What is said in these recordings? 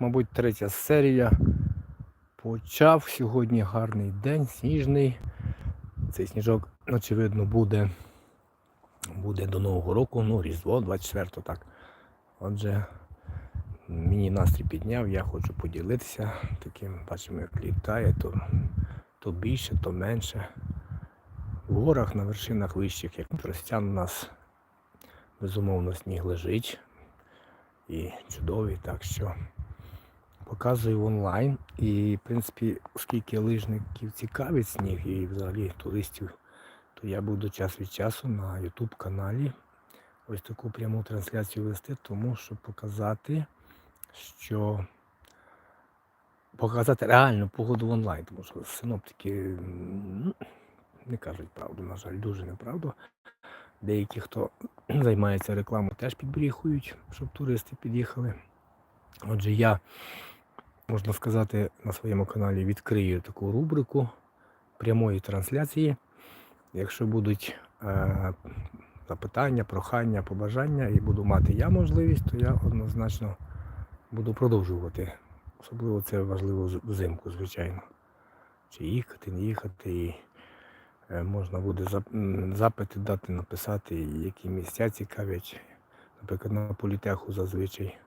мабуть, третя серія. Почав сьогодні гарний день, сніжний. Цей сніжок, очевидно, буде, буде до Нового року, ну, Різдво, 24 так. Отже, мені настрій підняв, я хочу поділитися таким, бачимо, як літає, то, то більше, то менше. В горах на вершинах вищих, як Тростян, у нас безумовно сніг лежить і чудовий, так що показую онлайн. І, в принципі, оскільки лижників цікавить сніг і взагалі туристів, то я буду час від часу на YouTube каналі ось таку пряму трансляцію вести, тому щоб показати, що показати реальну погоду онлайн, тому що синоптики м, не кажуть правду, на жаль, дуже неправду. Деякі, хто займається рекламою, теж підбріхують, щоб туристи під'їхали. Отже, я, можна сказати, на своєму каналі відкрию таку рубрику прямої трансляції. Якщо будуть е, запитання, прохання, побажання і буду мати я можливість, то я однозначно буду продовжувати. Особливо це важливо взимку, звичайно. Чи їхати, не їхати. І е, можна буде запити дати, написати, які місця цікавлять. Наприклад, на політеху зазвичай.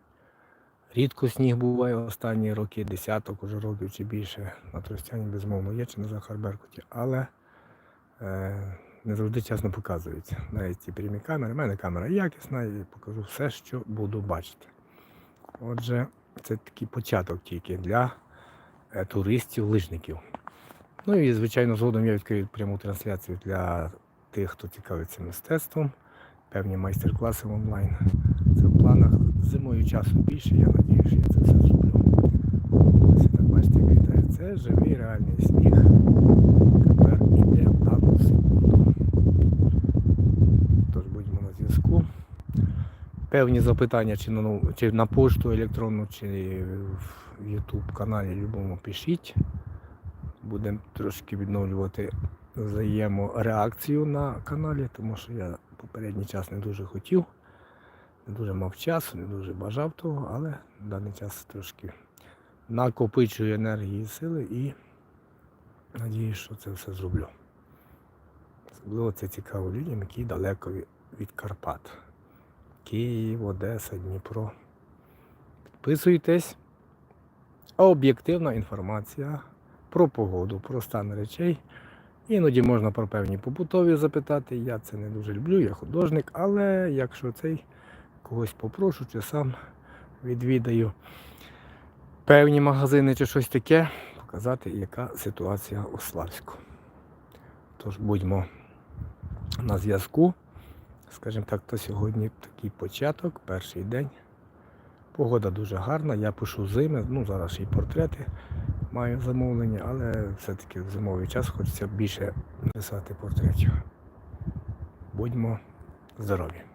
Рідко сніг буває останні роки, десяток уже років чи більше. На Тростяні, безумовно, є чи на Захарберкуті, але е, не завжди чесно показується. Навіть ці прямі камери. У мене камера якісна і покажу все, що буду бачити. Отже, це такий початок тільки для е, туристів, лижників. Ну і, звичайно, згодом я відкрию пряму трансляцію для тих, хто цікавиться мистецтвом, певні майстер-класи онлайн. Це в часу більше, я надію, що я це все зроблю. Ось так бачите, як. Це живий реальний сніг. Тепер іде в дану секунду. Тож будьмо на зв'язку. Певні запитання чи на, чи на пошту електронну, чи в YouTube каналі любому пишіть. Будемо трошки відновлювати взаємореакцію на каналі, тому що я попередній час не дуже хотів, не дуже мав часу, не дуже бажав того, але в даний час трошки накопичую енергії і сили і надіюсь, що це все зроблю. Особливо це цікаво людям, які далеко від Карпат. Київ, Одеса, Дніпро. Підписуйтесь. Об'єктивна інформація про погоду, про стан речей. Іноді можна про певні побутові запитати. Я це не дуже люблю, я художник, але якщо цей когось попрошу чи сам відвідаю певні магазини чи щось таке, показати, яка ситуація у Славську. Тож будьмо на зв'язку. Скажімо так, то сьогодні такий початок, перший день. Погода дуже гарна, я пишу зими, ну зараз й портрети маю замовлення, але все-таки в зимовий час хочеться більше писати портретів. Будьмо здорові!